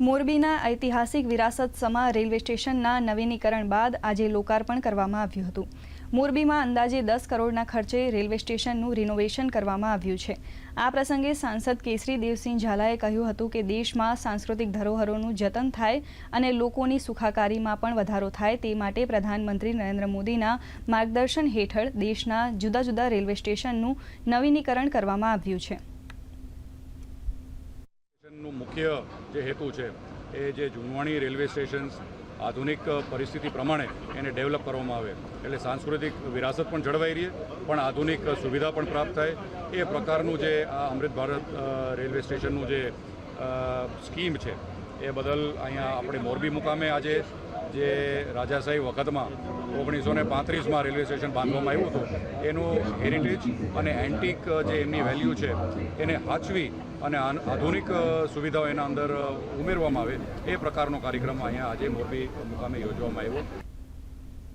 મોરબીના ઐતિહાસિક વિરાસત સમા રેલવે સ્ટેશનના નવીનીકરણ બાદ આજે લોકાર્પણ કરવામાં આવ્યું હતું. મોરબીમાં અંદાજે દસ કરોડના ખર્ચે રેલવે સ્ટેશનનું રિનોવેશન કરવામાં આવ્યું છે. આ પ્રસંગે સાંસદ કેસરી દેવસિંહ ઝાલાએ કહ્યું હતું કે દેશમાં સાંસ્કૃતિક ધરોહરોનું જતન થાય અને લોકોની સુખાકારીમાં પણ વધારો થાય તે માટે પ્રધાનમંત્રી નરેન્દ્ર મોદીના માર્ગદર્શન હેઠળ દેશના જુદા જુદા રેલવે સ્ટેશનનું નવીનીકરણ કરવામાં આવ્યું છે. સ્ટેશનનું મુખ્ય જે હેતુ છે, એ જે જુનવાણી રેલવે સ્ટેશન્સ આધુનિક પરિસ્થિતિ પ્રમાણે એને ડેવલપ કરવામાં આવે. એટલે સાંસ્કૃતિક વિરાસત પણ જળવાઈ રહે, પણ આધુનિક સુવિધા પણ પ્રાપ્ત થાય. એ પ્રકારનું જે આ અમૃત ભારત રેલવે સ્ટેશનનું જે સ્કીમ છે, એ બદલ અહીંયા આપણે મોરબી મુકામે આજે જે રાજાશાહી વખતમાં ઓગણીસો ને પાંત્રીસમાં રેલવે સ્ટેશન બાંધવામાં આવ્યું હતું, એનું હેરિટેજ અને એન્ટિક જે એમની વેલ્યુ છે, એને હાચવી અને આધુનિક સુવિધાઓ એના અંદર ઉમેરવામાં આવે એ પ્રકારનો કાર્યક્રમ અહીંયા આજે મોરબી મુકામે યોજવામાં આવ્યો.